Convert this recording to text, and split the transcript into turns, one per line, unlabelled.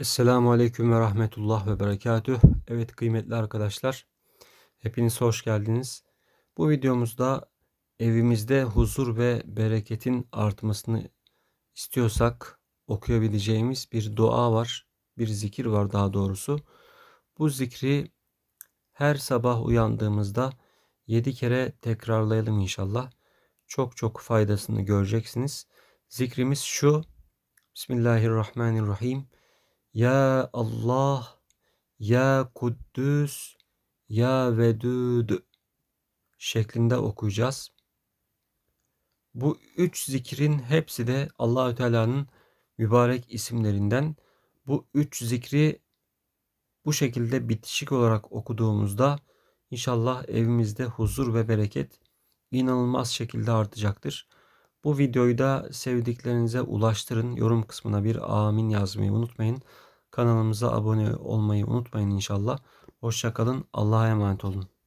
Esselamu Aleyküm ve Rahmetullah ve Berekatüh. Evet kıymetli arkadaşlar, hepiniz hoş geldiniz. Bu videomuzda evimizde huzur ve bereketin artmasını istiyorsak okuyabileceğimiz bir dua var, bir zikir var daha doğrusu. Bu zikri her sabah uyandığımızda 7 kere tekrarlayalım inşallah. Çok çok faydasını göreceksiniz. Zikrimiz şu. Bismillahirrahmanirrahim. Ya Allah, Ya Kuddüs, Ya Vedud şeklinde okuyacağız. Bu üç zikrin hepsi de Allahü Teala'nın mübarek isimlerinden. Bu üç zikri bu şekilde bitişik olarak okuduğumuzda inşallah evimizde huzur ve bereket inanılmaz şekilde artacaktır. Bu videoyu da sevdiklerinize ulaştırın. Yorum kısmına bir amin yazmayı unutmayın. Kanalımıza abone olmayı unutmayın inşallah. Hoşçakalın. Allah'a emanet olun.